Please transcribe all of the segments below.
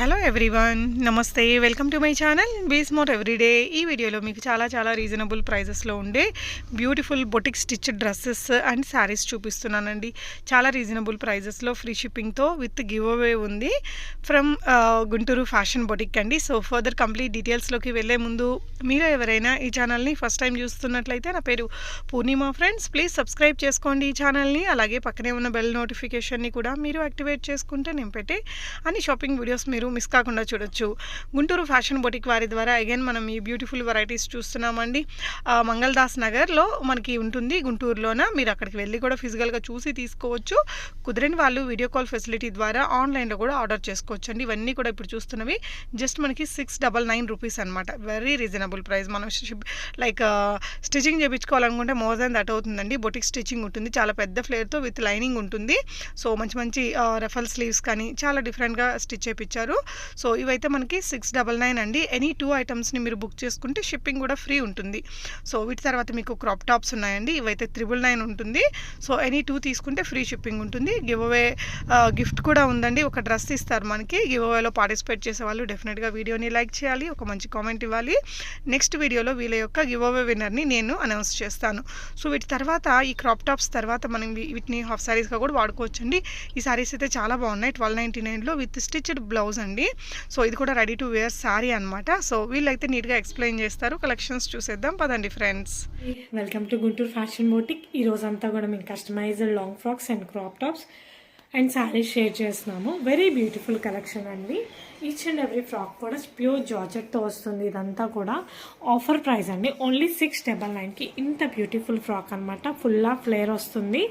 Hello everyone నమస్తే. Welcome to my channel bees more everyday ఈ వీడియోలో మీకు చాలా చాలా రీజనబుల్ ప్రైజెస్లో ఉండే beautiful boutique stitch dresses and sarees చూపిస్తున్నానండి. చాలా రీజనబుల్ ప్రైజెస్లో ఫ్రీ షిప్పింగ్తో విత్ గివ్ అవే ఉంది. ఫ్రమ్ గుంటూరు ఫ్యాషన్ బొటిక్ అండి. సో ఫర్దర్ కంప్లీట్ డీటెయిల్స్లోకి వెళ్ళే ముందు మీరు ఎవరైనా ఈ ఛానల్ని ఫస్ట్ టైం చూస్తున్నట్లయితే నా పేరు పూర్ణిమ ఫ్రెండ్స్. ప్లీజ్ సబ్స్క్రైబ్ చేసుకోండి ఈ ఛానల్ని. అలాగే పక్కనే ఉన్న బెల్ నోటిఫికేషన్ని కూడా మీరు యాక్టివేట్ చేసుకుంటే నేను పెట్టే అన్ని షాపింగ్ వీడియోస్ మీరు మిస్ కాకుండా చూడొచ్చు. గుంటూరు ఫ్యాషన్ బొటిక్ వారి ద్వారా అగైన్ మనం ఈ బ్యూటిఫుల్ వెరైటీస్ చూస్తున్నామండి. మంగళదాస్ నగర్లో మనకి ఉంటుంది గుంటూరులోన. మీరు అక్కడికి వెళ్ళి కూడా ఫిజికల్గా చూసి తీసుకోవచ్చు. కుదిరిన వాళ్ళు వీడియో కాల్ ఫెసిలిటీ ద్వారా ఆన్లైన్లో కూడా ఆర్డర్ చేసుకోవచ్చు అండి ఇవన్నీ కూడా ఇప్పుడు చూస్తున్నవి. జస్ట్ మనకి సిక్స్ డబల్ నైన్ రూపీస్ అనమాట వెరీ రీజనబుల్ ప్రైస్. మనం లైక్ స్టిచ్చింగ్ చేయించుకోవాలనుకుంటే మోర్ దాన్ దట్ అవుతుందండి. బొటిక్ స్టిచ్చింగ్ ఉంటుంది. చాలా పెద్ద ఫ్లేర్తో విత్ లైనింగ్ ఉంటుంది. సో మంచి మంచి రెఫల్ స్లీవ్స్ కానీ చాలా డిఫరెంట్గా స్టిచ్ చేయించారు సో ఇవైతే మనకి సిక్స్ డబల్ నైన్ అండి. ఎనీ టూ ఐటమ్స్ని మీరు బుక్ చేసుకుంటే షిప్పింగ్ కూడా ఫ్రీ ఉంటుంది. సో వీటి తర్వాత మీకు క్రాప్ టాప్స్ ఉన్నాయండి. ఇవైతే త్రిబుల్ నైన్ ఉంటుంది. సో ఎనీ టూ తీసుకుంటే ఫ్రీ షిప్పింగ్ ఉంటుంది. గివ్ అవే గిఫ్ట్ కూడా ఉందండి. ఒక డ్రెస్ ఇస్తారు మనకి. గివ్ అవేలో పార్టిసిపేట్ చేసే వాళ్ళు డెఫినెట్గా వీడియోని లైక్ చేయాలి. ఒక మంచి కామెంట్ ఇవ్వాలి. నెక్స్ట్ వీడియోలో వీళ్ళ యొక్క గివ్ అవే విన్నర్ని నేను అనౌన్స్ చేస్తాను. సో వీటి తర్వాత ఈ క్రాప్ టాప్స్ తర్వాత మనం వీటిని హాఫ్ శారీస్గా కూడా వాడుకోవచ్చండి. ఈ శారీస్ అయితే చాలా బాగున్నాయి. ట్వెల్వ్ నైంటీ నైన్లో విత్ స్టిచ్డ్ బ్లౌజ్ అండి. సో ఇది కూడా రెడీ టు వేర్ సారీ అనమాట సో వీళ్ళైతే నీట్గా ఎక్స్ప్లెయిన్ చేస్తారు. కలెక్షన్స్ చూసేద్దాం. పదండి friends. Welcome to Guntur fashion boutique. ఈ రోజు అంతా కూడా మేము customised long frocks and crop tops and sarees share చేస్తున్నాము. వెరీ బ్యూటిఫుల్ కలెక్షన్ అండి. ఈచ్ అండ్ ఎవ్రీ ఫ్రాక్ కూడా ప్యూర్ జార్జెట్తో వస్తుంది ఇదంతా కూడా. ఆఫర్ ప్రైస్ అండి. ఓన్లీ సిక్స్ డబల్ నైన్కి. ఇంత బ్యూటిఫుల్ ఫ్రాక్ అనమాట ఫుల్లా ఫ్లేర్ వస్తుంది.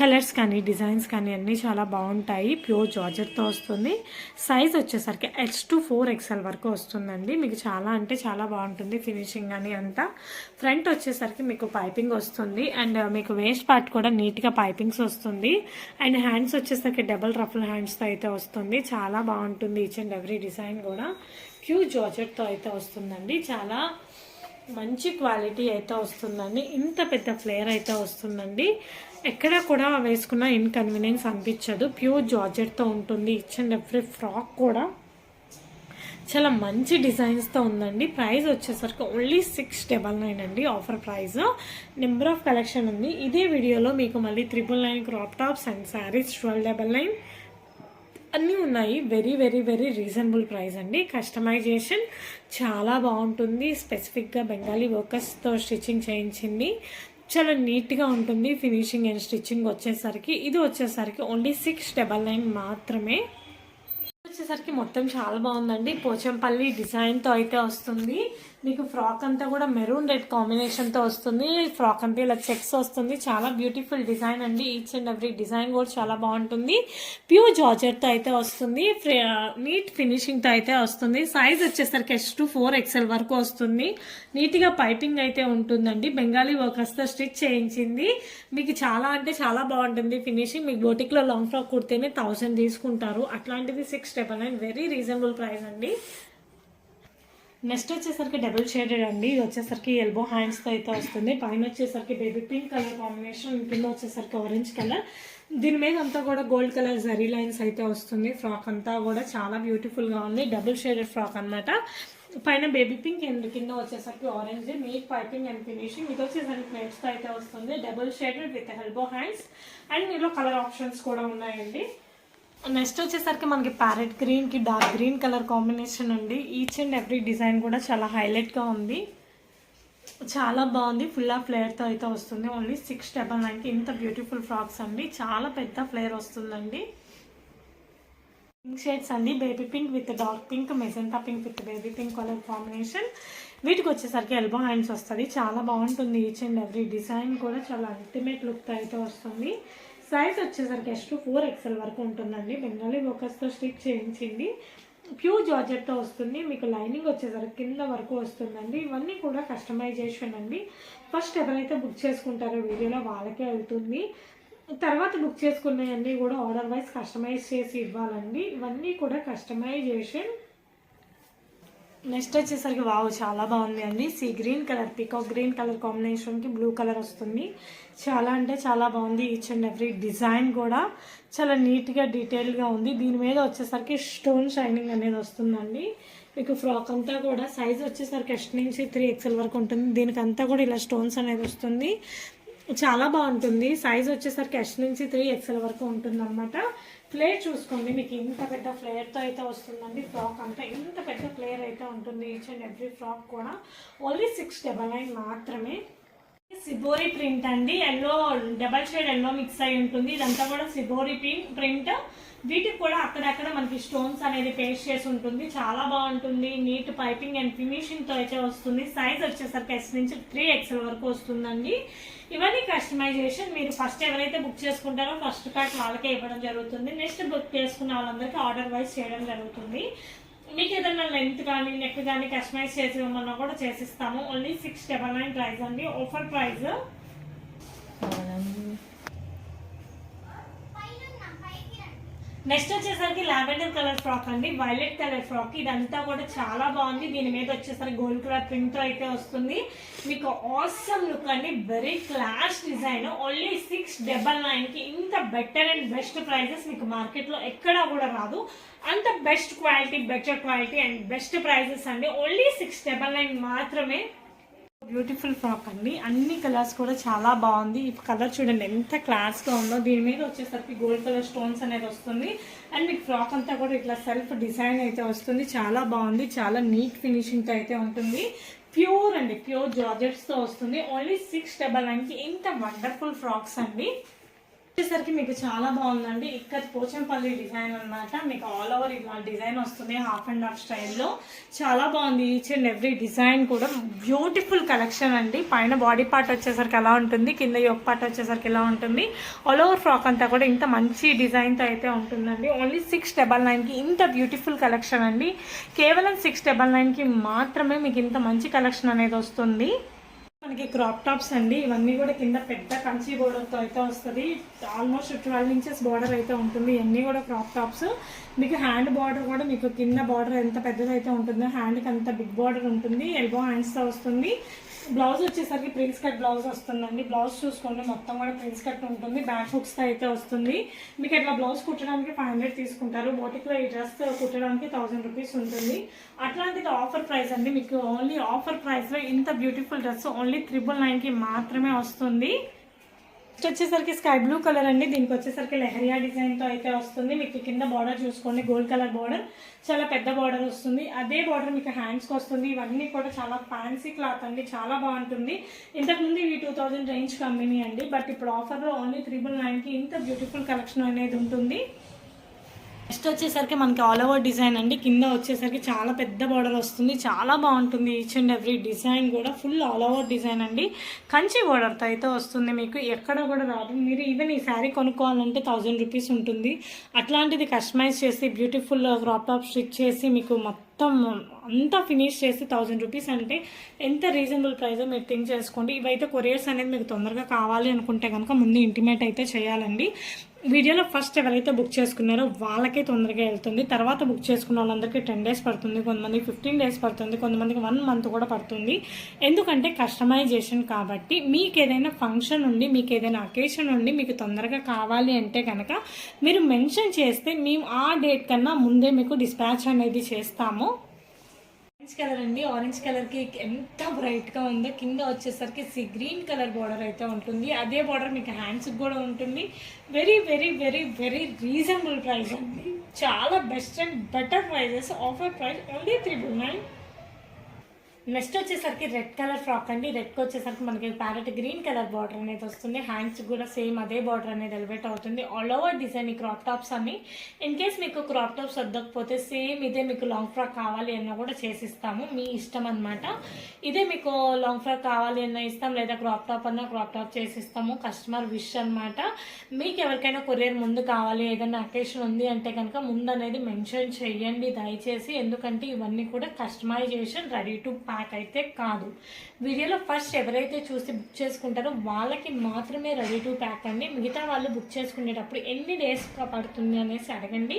కలర్స్ కానీ డిజైన్స్ కానీ అన్నీ చాలా బాగుంటాయి. ప్యూర్ జార్జెట్తో వస్తుంది. సైజ్ వచ్చేసరికి హెచ్ టు ఫోర్ ఎక్స్ఎల్ వరకు వస్తుందండి. మీకు చాలా అంటే చాలా బాగుంటుంది ఫినిషింగ్ అని అంతా. ఫ్రంట్ వచ్చేసరికి మీకు పైపింగ్ వస్తుంది. అండ్ మీకు వేస్ట్ పార్ట్ కూడా నీట్గా పైపింగ్స్ వస్తుంది. అండ్ హ్యాండ్స్ వచ్చేసరికి డబల్ రఫుల్ హ్యాండ్స్తో అయితే వస్తుంది. చాలా బాగుంటుంది ఈచ్ అండ్ ఎవ్రీ డిజైన్ కూడా. ప్యూర్ జార్జెట్తో అయితే వస్తుందండి. చాలా మంచి క్వాలిటీ అయితే వస్తుందండి. ఇంత పెద్ద ఫ్లేయర్ అయితే వస్తుందండి. ఎక్కడ కూడా వేసుకున్న ఇన్కన్వీనియన్స్ అనిపించదు. ప్యూర్ జార్జెట్తో ఉంటుంది. ఇచ్ అండ్ ఎవ్రీ ఫ్రాక్ కూడా. చాలా మంచి డిజైన్స్తో ఉందండి. ప్రైస్ వచ్చేసరికి ఓన్లీ సిక్స్ డబల్ నైన్ అండి offer price number of collection ఉంది. ఇదే వీడియోలో మీకు మళ్ళీ triple nine crop tops and saris twelve double nine అన్నీ ఉన్నాయి. Very very very reasonable price అండి. కస్టమైజేషన్ చాలా బాగుంటుంది. స్పెసిఫిక్గా బెంగాలీ వర్కర్స్తో స్టిచ్చింగ్ చేయించింది. చాలా నీట్గా ఉంటుంది. ఫినిషింగ్ అండ్ స్టిచ్చింగ్ వచ్చేసరికి ఇది వచ్చేసరికి ఓన్లీ సిక్స్ డబల్ నైన్ మాత్రమే. వచ్చేసరికి మొత్తం చాలా బాగుందండి. పోచంపల్లి డిజైన్తో అయితే వస్తుంది. మీకు ఫ్రాక్ అంతా కూడా మెరూన్ రెడ్ కాంబినేషన్తో వస్తుంది. ఫ్రాక్ అంతా ఇలా చెక్స్ వస్తుంది. చాలా బ్యూటిఫుల్ డిజైన్ అండి. ఈచ్ అండ్ ఎవ్రీ డిజైన్ కూడా చాలా బాగుంటుంది. ప్యూర్ జార్జెట్తో అయితే వస్తుంది. నీట్ ఫినిషింగ్తో అయితే వస్తుంది. సైజ్ వచ్చేసరికి ఎస్ టు ఫోర్ ఎక్స్ఎల్ వరకు వస్తుంది. నీట్గా పైపింగ్ అయితే ఉంటుందండి. బెంగాలీ వర్కర్స్తో స్టిచ్ చేయించింది. మీకు చాలా అంటే చాలా బాగుంటుంది ఫినిషింగ్. మీకు బోటిక్లో లాంగ్ ఫ్రాక్ కుడితేనే థౌసండ్ తీసుకుంటారు. అట్లాంటిది six double nine very reasonable price అండి. నెక్స్ట్ వచ్చేసరికి డబుల్ షేడెడ్ అండి. ఇది వచ్చేసరికి ఎల్బో హ్యాండ్స్తో అయితే వస్తుంది. పైన వచ్చేసరికి బేబీ పింక్ కలర్ కాంబినేషన్ కింద వచ్చేసరికి ఆరెంజ్ కలర్. దీని మీద అంతా కూడా గోల్డ్ కలర్ జరీ లైన్స్ అయితే వస్తుంది. ఫ్రాక్ అంతా కూడా చాలా బ్యూటిఫుల్గా ఉంది. డబుల్ షేడెడ్ ఫ్రాక్ అన్నమాట. పైన బేబీ పింక్ అండ్ కింద వచ్చేసరికి orange neat piping and finishing ఇది వచ్చేసరికి ప్లేట్స్తో అయితే వస్తుంది. Double shaded with elbow hands. And ఇందులో కలర్ ఆప్షన్స్ కూడా ఉన్నాయండి. నెక్స్ట్ వచ్చేసరికి మనకి ప్యారెట్ గ్రీన్కి డార్క్ గ్రీన్ కలర్ కాంబినేషన్ అండి. ఈచ్ అండ్ ఎవ్రీ డిజైన్ కూడా చాలా హైలైట్గా ఉంది. చాలా బాగుంది. ఫుల్ ఆ ఫ్లేయర్తో అయితే వస్తుంది. ఓన్లీ సిక్స్ డబల్ నైన్కి ఇంత బ్యూటిఫుల్ ఫ్రాక్స్ అండి. చాలా పెద్ద ఫ్లేయర్ వస్తుందండి. పింక్ షేడ్స్ అండి. Baby pink with dark pink magenta pink with baby pink colour combination వీటికి వచ్చేసరికి ఎల్బో హ్యాండ్స్ వస్తుంది. చాలా బాగుంటుంది. ఈచ్ అండ్ ఎవ్రీ డిజైన్ కూడా చాలా అల్టిమేట్ లుక్తో అయితే వస్తుంది. సైజ్ వచ్చేసరికి ఎస్ టు ఫోర్ ఎక్స్ఎల్ వరకు ఉంటుందండి. బెంగాలీ వర్కర్స్తో స్టిచ్ చేయించింది. ప్యూర్ జార్జెట్తో వస్తుంది. మీకు లైనింగ్ వచ్చేసరికి కింద వరకు వస్తుందండి. ఇవన్నీ కూడా కస్టమైజేషన్ అండి. ఫస్ట్ ఎవరైతే బుక్ చేసుకుంటారో వీడియోలో వాళ్ళకే వెళ్తుంది. తర్వాత బుక్ చేసుకున్నవన్నీ కూడా ఆర్డర్ వైజ్ కస్టమైజ్ చేసి ఇవ్వాలండి. ఇవన్నీ కూడా కస్టమైజేషన్ నెక్స్ట్ వచ్చేసరికి వావ్ చాలా బాగుంది అండి. Sea green colour peacock green colour కాంబినేషన్కి బ్లూ కలర్ వస్తుంది. చాలా అంటే చాలా బాగుంది ఈచ్ అండ్ ఎవ్రీ డిజైన్ కూడా. చాలా నీట్గా డీటెయిల్గా ఉంది. దీని మీద వచ్చేసరికి స్టోన్ షైనింగ్ అనేది వస్తుందండి. మీకు ఫ్రాక్ అంతా కూడా సైజ్ వచ్చేసరికి ఎస్ట్ నుంచి త్రీ ఎక్స్ఎల్ వరకు ఉంటుంది. దీనికి అంతా కూడా ఇలా స్టోన్స్ అనేది వస్తుంది. చాలా బాగుంటుంది. సైజ్ వచ్చేసరికి ఎస్ నుంచి త్రీ ఎక్స్ఎల్ వరకు ఉంటుందన్నమాట. ఫ్లేర్ చూసుకోండి మీకు ఇంత పెద్ద ఫ్లేర్తో అయితే వస్తుందండి. ఫ్రాక్ అంతా ఇంత పెద్ద ఫ్లేర్ అయితే ఉంటుంది ఈచ్ అండ్ ఎవ్రీ ఫ్రాక్ కూడా. ఓన్లీ సిక్స్ డబల్ నైన్ మాత్రమే. సిబోరి ప్రింట్ అండి. Yellow double shade yellow mix అయి ఉంటుంది. ఇదంతా కూడా సిబోరి ప్రింట్ ప్రింట్ వీటికి కూడా అక్కడక్కడ మనకి స్టోన్స్ అనేది పేస్ట్ చేసి ఉంటుంది. చాలా బాగుంటుంది. నీట్ పైపింగ్ అండ్ ఫినిషింగ్తో అయితే వస్తుంది. సైజ్ వచ్చేసరికి ఎస్ నుంచి త్రీ ఎక్స్ఎల్ వరకు వస్తుందండి. ఇవన్నీ కస్టమైజేషన్ మీరు ఫస్ట్ ఎవరైతే బుక్ చేసుకుంటారో ఫస్ట్ కార్డ్ వాళ్ళకే ఇవ్వడం జరుగుతుంది. నెక్స్ట్ బుక్ చేసుకున్న వాళ్ళందరికీ ఆర్డర్ వైజ్ చేయడం జరుగుతుంది. మీకు ఏదైనా లెంత్ కానీ నెక్ కానీ కస్టమైజ్ చేసి ఇవ్వమన్నా కూడా చేసిస్తాము. Only six double nine price అండి. ఆఫర్ ప్రైస్ నెక్స్ట్ వచ్చేసరికి లావెండర్ కలర్ ఫ్రాక్ అండి. Violet colour frock. ఇదంతా కూడా చాలా బాగుంది. దీని మీద వచ్చేసరికి గోల్డ్ కలర్ ప్రింట్ అయితే వస్తుంది. మీకు ఆసమ్ లుక్ అండి. Very clash design only six double నైన్కి ఇంత బెటర్ అండ్ బెస్ట్ ప్రైజెస్ మీకు మార్కెట్లో ఎక్కడా కూడా రాదు. అంత best quality better quality and best prices అండి. ఓన్లీ సిక్స్ డబల్ నైన్ మాత్రమే బ్యూటిఫుల్ ఫ్రాక్ అండి. అన్ని కలర్స్ కూడా చాలా బాగుంది. ఈ కలర్ చూడండి ఎంత క్లాస్గా ఉందో. దీని మీద వచ్చేసరికి గోల్డ్ కలర్ స్టోన్స్ అనేది వస్తుంది. అండ్ మీకు ఫ్రాక్ అంతా కూడా ఇట్లా సెల్ఫ్ డిజైన్ అయితే వస్తుంది. చాలా బాగుంది. చాలా నీట్ ఫినిషింగ్తో అయితే ఉంటుంది. ప్యూర్ అండి. ప్యూర్ జార్జెట్స్తో వస్తుంది. ఓన్లీ సిక్స్ డబల్ నైన్కి ఇంత వండర్ఫుల్ ఫ్రాక్స్ అండి. వచ్చేసరికి మీకు చాలా బాగుందండి. ఇక్కడ పోచంపల్లి డిజైన్ అన్నమాట. మీకు ఆల్ ఓవర్ ఇలా డిజైన్ వస్తుంది హాఫ్ అండ్ హాఫ్ స్టైల్లో చాలా బాగుంది ఈచ్ అండ్ ఎవ్రీ డిజైన్ కూడా. బ్యూటిఫుల్ కలెక్షన్ అండి. పైన బాడీ పార్ట్ వచ్చేసరికి ఎలా ఉంటుంది. కింద యోక్ పార్ట్ వచ్చేసరికి ఎలా ఉంటుంది. ఆల్ ఓవర్ ఫ్రాక్ అంతా కూడా ఇంత మంచి డిజైన్తో అయితే ఉంటుందండి. ఓన్లీ సిక్స్ డబల్ నైన్కి ఇంత బ్యూటిఫుల్ కలెక్షన్ అండి. కేవలం సిక్స్ డబల్ నైన్కి మాత్రమే మీకు ఇంత మంచి కలెక్షన్ అనేది వస్తుంది. మనకి క్రాప్ టాప్స్ అండి ఇవన్నీ కూడా కింద పెద్ద కంచి బోర్డర్తో అయితే వస్తుంది. ఆల్మోస్ట్ ట్వెల్వ్ ఇంచెస్ బార్డర్ అయితే ఉంటుంది. ఇవన్నీ కూడా క్రాప్ టాప్స్ మీకు హ్యాండ్ బార్డర్ కూడా మీకు కింద బార్డర్ ఎంత పెద్దదైతే ఉంటుందో హ్యాండ్కి అంత బిగ్ బార్డర్ ఉంటుంది. ఎల్బో హ్యాండ్స్తో వస్తుంది. బ్లౌజ్ వచ్చేసరికి ప్రిన్స్ కట్ బ్లౌజ్ వస్తుందండి. బ్లౌజ్ చూసుకోండి మొత్తం కూడా ప్రిన్స్ కట్ ఉంటుంది. బ్యాక్ హుక్స్తో అయితే వస్తుంది. మీకు ఇట్లా బ్లౌజ్ కుట్టడానికి ఫైవ్ హండ్రెడ్ తీసుకుంటారు. బోటిక్లో ఈ డ్రెస్ కుట్టడానికి థౌసండ్ రూపీస్ ఉంటుంది. అట్లాంటిది ఆఫర్ ప్రైస్ అండి. మీకు ఓన్లీ ఆఫర్ ప్రైస్లో ఇంత బ్యూటిఫుల్ డ్రెస్ ఓన్లీ త్రిబుల్ నైన్కి మాత్రమే వస్తుంది. నెక్స్ట్ వచ్చేసరికి స్కై బ్లూ కలర్ అండి. దీనికి వచ్చేసరికి లెహరియా డిజైన్తో అయితే వస్తుంది. మీకు కింద బార్డర్ చూసుకోండి. గోల్డ్ కలర్ బార్డర్ చాలా పెద్ద బార్డర్ వస్తుంది. అదే బార్డర్ మీకు హ్యాండ్స్కి వస్తుంది. ఇవన్నీ కూడా చాలా ఫ్యాన్సీ క్లాత్ అండి. చాలా బాగుంటుంది. ఇంతకుముందు ఇవి టూ థౌజండ్ రేంజ్ కంపెనీ అండి. బట్ ఇప్పుడు ఆఫర్లో ఓన్లీ త్రిబుల్ నైన్కి ఇంత బ్యూటిఫుల్ కలెక్షన్ అనేది ఉంటుంది. నెక్స్ట్ వచ్చేసరికి మనకి ఆల్ ఓవర్ డిజైన్ అండి. కింద వచ్చేసరికి చాలా పెద్ద బార్డర్ వస్తుంది. చాలా బాగుంటుంది ఈచ్ అండ్ ఎవ్రీ డిజైన్ కూడా. ఫుల్ ఆల్ ఓవర్ డిజైన్ అండి. కంచి బార్డర్తో అయితే వస్తుంది మీకు. ఎక్కడ కూడా రాదు. మీరు ఈవెన్ ఈ శారీ కొనుక్కోవాలంటే థౌజండ్ రూపీస్ ఉంటుంది. అట్లాంటిది కస్టమైజ్ చేసి బ్యూటిఫుల్ క్రాప్ టాప్ స్టిచ్ చేసి మీకు మొత్తం మొత్తం అంతా ఫినిష్ చేసి థౌజండ్ రూపీస్ అంటే ఎంత రీజనబుల్ ప్రైస్ మీరు థింక్ చేసుకోండి. ఇవైతే కొరియర్స్ అనేది మీకు తొందరగా కావాలి అనుకుంటే కనుక ముందు ఇంటిమేట్ అయితే చేయాలండి. వీడియోలో ఫస్ట్ ఎవరైతే బుక్ చేసుకున్నారో వాళ్ళకే తొందరగా వెళ్తుంది. తర్వాత బుక్ చేసుకున్న వాళ్ళందరికీ టెన్ డేస్ పడుతుంది కొంతమందికి ఫిఫ్టీన్ డేస్ పడుతుంది కొంతమందికి వన్ మంత్ కూడా పడుతుంది. ఎందుకంటే కస్టమైజేషన్ కాబట్టి మీకు ఏదైనా ఫంక్షన్ ఉండి మీకు ఏదైనా అకేషన్ ఉండి మీకు తొందరగా కావాలి అంటే కనుక మీరు మెన్షన్ చేస్తే మేము ఆ డేట్ కన్నా ముందే మీకు డిస్పాచ్ అనేది చేస్తాము. ఆరెంజ్ కలర్ అండి. ఆరెంజ్ కలర్కి ఎంత బ్రైట్గా ఉందో. కింద వచ్చేసరికి సి గ్రీన్ కలర్ బార్డర్ అయితే ఉంటుంది. అదే బార్డర్ మీకు హ్యాండ్స్కి కూడా ఉంటుంది. Very very very very reasonable price అండి. చాలా best and better prices. Offer price only triple nine. Next వచ్చేసరికి రెడ్ కలర్ ఫ్రాక్ అండి. రెడ్కి వచ్చేసరికి మనకి ప్యారెట్ గ్రీన్ కలర్ బార్డర్ అనేది వస్తుంది. హ్యాండ్స్ కూడా సేమ్ అదే బార్డర్ అనేది ఎలివేట్ అవుతుంది. ఆల్ ఓవర్ డిజైన్ ఈ క్రాప్ టాప్స్ అన్ని. ఇన్ కేస్ మీకు క్రాప్ టాప్స్ వద్దకపోతే సేమ్ ఇదే మీకు లాంగ్ ఫ్రాక్ కావాలి అన్న కూడా చేసిస్తాము. మీ ఇష్టం అనమాట ఇదే మీకు లాంగ్ ఫ్రాక్ కావాలి అన్న ఇస్తాం లేదా క్రాప్ టాప్ అన్నా క్రాప్ టాప్ చేసిస్తాము. కస్టమర్ విష్ అనమాట మీకు ఎవరికైనా కొరియర్ ముందు కావాలి ఏదైనా అకేషన్ ఉంది అంటే కనుక ముందు అనేది మెన్షన్ చేయండి. దయచేసి ఎందుకంటే ఇవన్నీ కూడా కస్టమైజేషన్ రెడీ టు ప్యాక్ అయితే కాదు. వీడియోలో ఫస్ట్ ఎవరైతే చూసి బుక్ చేసుకుంటారో వాళ్ళకి మాత్రమే రెడీ టు ప్యాక్ అండి. మిగతా వాళ్ళు బుక్ చేసుకునేటప్పుడు ఎన్ని డేస్ పడుతుంది అనేసి అడగండి.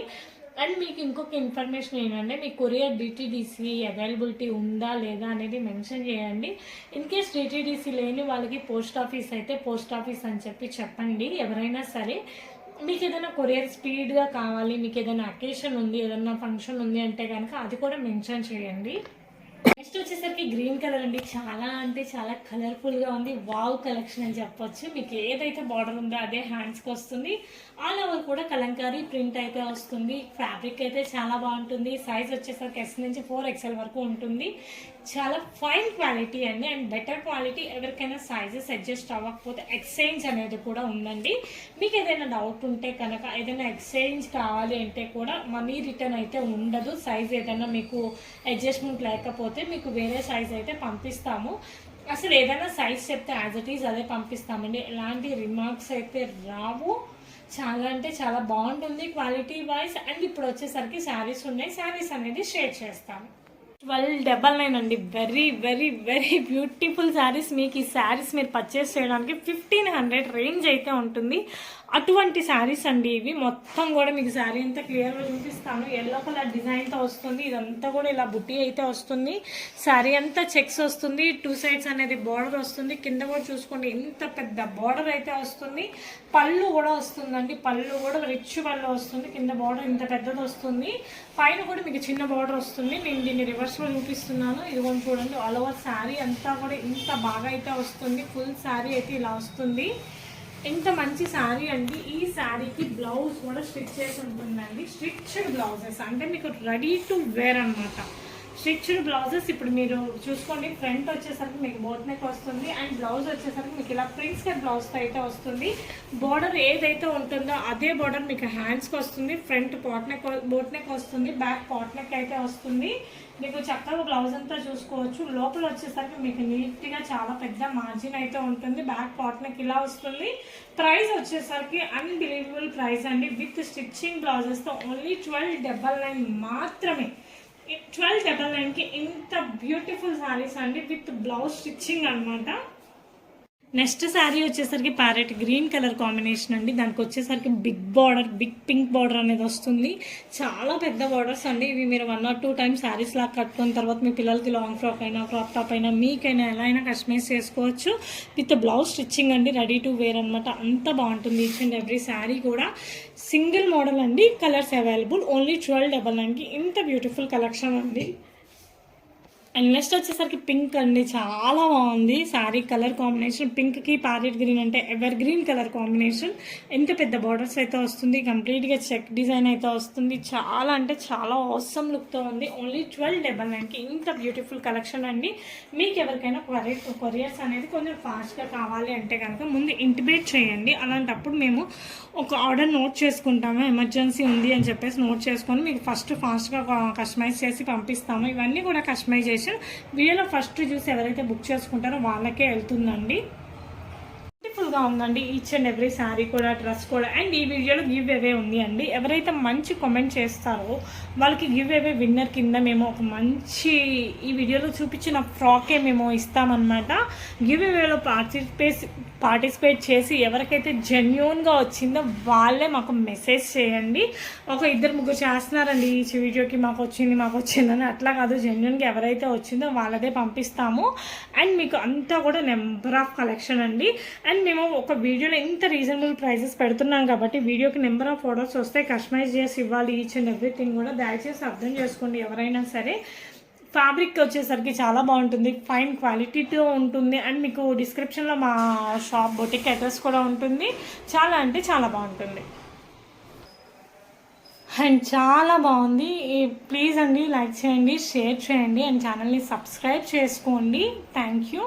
అండ్ మీకు ఇంకొక ఇన్ఫర్మేషన్ ఏంటంటే మీ కొరియర్ డిటీడీసీ అవైలబిలిటీ ఉందా లేదా అనేది మెన్షన్ చేయండి. ఇన్ కేస్ డిటీడీసీ లేని వాళ్ళకి పోస్ట్ ఆఫీస్ అయితే పోస్ట్ ఆఫీస్ అని చెప్పి చెప్పండి. ఎవరైనా సరే మీకు ఏదైనా కొరియర్ స్పీడ్గా కావాలి మీకు ఏదైనా అకేషన్ ఉంది ఏదైనా ఫంక్షన్ ఉంది అంటే కనుక అది కూడా మెన్షన్ చేయండి. నెక్స్ట్ వచ్చేసరికి గ్రీన్ కలర్ అండి. చాలా అంటే చాలా కలర్ఫుల్గా ఉంది. వావ్ కలెక్షన్ అని చెప్పొచ్చు. మీకు ఏదైతే బార్డర్ ఉందో అదే హ్యాండ్స్కి వస్తుంది. ఆల్ ఓవర్ కూడా కలంకారీ ప్రింట్ అయితే వస్తుంది. ఫ్యాబ్రిక్ అయితే చాలా బాగుంటుంది. సైజ్ వచ్చేసరికి ఎస్ నుంచి ఫోర్ ఎక్స్ఎల్ వరకు ఉంటుంది. చాలా ఫైన్ క్వాలిటీ అండి. అండ్ బెటర్ క్వాలిటీ ఎవరికైనా సైజెస్ అడ్జస్ట్ అవ్వకపోతే ఎక్స్చేంజ్ అనేది కూడా ఉందండి. మీకు ఏదైనా డౌట్ ఉంటే కనుక ఏదైనా ఎక్స్చేంజ్ కావాలి అంటే కూడా మనీ రిటర్న్ అయితే ఉండదు. సైజ్ ఏదైనా మీకు అడ్జస్ట్మెంట్ లేకపోతే మీకు వేరే సైజ్ అయితే పంపిస్తాము. అసలు ఏదైనా సైజ్ చెప్తే యాజ్ ఇట్ ఈజ్ అదే పంపిస్తామండి. ఎలాంటి రిమార్క్స్ అయితే రావు. చాలా అంటే చాలా బాగుంటుంది క్వాలిటీ వైజ్ అండ్ ఇప్పుడు వచ్చేసరికి శారీస్ ఉన్నాయి. శారీస్ అనేది షేర్ చేస్తాము. ట్వెల్వ్ డబల్ నైన్ అండి very very very beautiful saris మీకు ఈ శారీస్ మీరు పర్చేస్ చేయడానికి ఫిఫ్టీన్ హండ్రెడ్ రేంజ్ అయితే ఉంటుంది. అటువంటి శారీస్ అండి ఇవి. మొత్తం కూడా మీకు శారీ అంతా క్లియర్గా చూపిస్తాను. ఎల్లో కలర్ డిజైన్తో వస్తుంది. ఇదంతా కూడా ఇలా బుట్టి అయితే వస్తుంది. శారీ అంతా చెక్స్ వస్తుంది. టూ సైడ్స్ అనేది బార్డర్ వస్తుంది. కింద కూడా చూసుకోండి. ఇంత పెద్ద బార్డర్ అయితే వస్తుంది. పళ్ళు కూడా వస్తుందండి. పళ్ళు కూడా రిచ్ పళ్ళు వస్తుంది. కింద బార్డర్ ఇంత పెద్దది వస్తుంది. పైన కూడా మీకు చిన్న బార్డర్ వస్తుంది. నేను దీన్ని రివర్స్లో చూపిస్తున్నాను. ఇదిగోండి చూడండి. ఆల్ ఓవర్ శారీ అంతా కూడా ఇంత బాగా అయితే వస్తుంది. ఫుల్ శారీ అయితే ఇలా వస్తుంది. ఇంత మంచి శారీ అండి. ఈ శారీకి బ్లౌజ్ కూడా స్టిచ్ చేసి ఉంటుందండి. Stitched blouses. అంటే మీకు రెడీ టు వేర్ అనమాట స్టిచ్డ్ బ్లౌజెస్ ఇప్పుడు మీరు చూసుకోండి ఫ్రంట్ వచ్చేసరికి మీకు బోట్ నెక్ వస్తుంది అండ్ బ్లౌజ్ వచ్చేసరికి మీకు ఇలా ప్రింట్స్ కట్ బ్లౌజ్ అయితే వస్తుంది. బార్డర్ ఏదైతే ఉంటుందో అదే బార్డర్ మీకు హ్యాండ్స్కి వస్తుంది front pot neck boat neck వస్తుంది బ్యాక్ పాట్ నెక్ అయితే వస్తుంది. మీకు చక్కగా బ్లౌజ్ అంతా చూసుకోవచ్చు. లోపల వచ్చేసరికి మీకు నీట్గా చాలా పెద్ద మార్జిన్ అయితే ఉంటుంది. బ్యాక్ పాట్ నెక్ ఇలా వస్తుంది. ప్రైస్ వచ్చేసరికి అన్బిలీవబుల్ ప్రైస్ అండి. విత్ స్టిచ్చింగ్ బ్లౌజెస్తో ఓన్లీ ట్వెల్వ్ డబల్ నైన్ మాత్రమే. ట్వెల్వ్ డబల్ నైన్కి ఇంత బ్యూటిఫుల్ శారీస్ అండి విత్ బ్లౌజ్ స్టిచ్చింగ్ అన్నమాట. నెక్స్ట్ శారీ వచ్చేసరికి ప్యారెట్ గ్రీన్ కలర్ కాంబినేషన్ అండి. దానికి వచ్చేసరికి big border big pink border అనేది వస్తుంది. చాలా పెద్ద బార్డర్స్ అండి. ఇవి మీరు one or two times saris లాగా కట్టుకున్న తర్వాత మీ పిల్లలకి లాంగ్ ఫ్రాక్ అయినా క్రాప్ టాప్ అయినా మీకైనా ఎలా అయినా కస్టమైజ్ చేసుకోవచ్చు. విత్ బ్లౌజ్ స్టిచ్చింగ్ అండి. రెడీ టు వేర్ అనమాట అంత బాగుంటుంది ఈచ్ అండ్ ఎవ్రీ శారీ కూడా. సింగిల్ మోడల్ అండి. Colours available. Only twelve double నైన్కి. ఇంత బ్యూటిఫుల్ కలెక్షన్ అండి. అండ్ నెక్స్ట్ వచ్చేసరికి పింక్ అండి. చాలా బాగుంది. Sari colour combination. పింక్కి ప్యారెట్ గ్రీన్ అంటే ఎవర్ గ్రీన్ కలర్ కాంబినేషన్. ఎంత పెద్ద బార్డర్స్ అయితే వస్తుంది. కంప్లీట్గా చెక్ డిజైన్ అయితే వస్తుంది. చాలా అంటే చాలా అవసరం లుక్తో ఉంది. ఓన్లీ ట్వెల్వ్ డబల్ నైన్కి ఇంత బ్యూటిఫుల్ కలెక్షన్ అండి. మీకు ఎవరికైనా కొరియర్ కొరియర్స్ అనేది కొంచెం ఫాస్ట్గా కావాలి అంటే కనుక ముందు ఇంటిమేట్ చేయండి. అలాంటప్పుడు మేము ఒక ఆర్డర్ నోట్ చేసుకుంటాము. ఎమర్జెన్సీ ఉంది అని చెప్పేసి నోట్ చేసుకొని మీకు ఫస్ట్ ఫాస్ట్గా కస్టమైజ్ చేసి పంపిస్తాము. ఇవన్నీ కూడా కస్టమైజ్ చేసి కస్టమైజేషన్ వీడియోలో ఫస్ట్ చూసి ఎవరైతే బుక్ చేసుకుంటారో వాళ్ళకే వెళ్తుందండి. బ్యూటిఫుల్గా ఉందండి ఈచ్ అండ్ ఎవ్రీ శారీ కూడా డ్రెస్ కూడా. అండ్ ఈ వీడియోలో గివ్ అవే ఉంది అండి. ఎవరైతే మంచి కామెంట్ చేస్తారో వాళ్ళకి గివ్ అవే విన్నర్ కింద మేము ఒక మంచి ఈ వీడియోలో చూపించిన ఫ్రాకే మేము ఇస్తామన్నమాట. గివ్ అవేలో పార్టిసిపేట్ పార్టిసిపేట్ చేసి ఎవరికైతే జెన్యున్గా వచ్చిందో వాళ్ళే మాకు మెసేజ్ చేయండి. ఒక ఇద్దరు ముగ్గురు చేస్తున్నారండి ఈ వీడియోకి మాకు వచ్చింది మాకు వచ్చిందని అట్లా కాదు. జెన్యున్గా ఎవరైతే వచ్చిందో వాళ్ళదే పంపిస్తాము. అండ్ మీకు అంతా కూడా నెంబర్ ఆఫ్ కలెక్షన్ అండి. అండ్ మేము ఒక వీడియోలో ఇంత రీజనబుల్ ప్రైజెస్ పెడుతున్నాం కాబట్టి వీడియోకి నెంబర్ ఆఫ్ ఆర్డర్స్ వస్తే కస్టమైజ్ చేసి ఇవ్వాలి ఈచ్ అండ్ ఎవ్రీథింగ్ కూడా. దయచేసి అర్థం చేసుకోండి ఎవరైనా సరే. ఫ్యాబ్రిక్ వచ్చేసరికి చాలా బాగుంటుంది. ఫైన్ క్వాలిటీతో ఉంటుంది. అండ్ మీకు డిస్క్రిప్షన్లో మా షాప్ బొటిక్ అడ్రస్ కూడా ఉంటుంది. చాలా అంటే చాలా బాగుంటుంది. అండ్ చాలా బాగుంది. ప్లీజ్ అండి లైక్ చేయండి షేర్ చేయండి. అండ్ ఛానల్ని సబ్స్క్రైబ్ చేసుకోండి. Thank you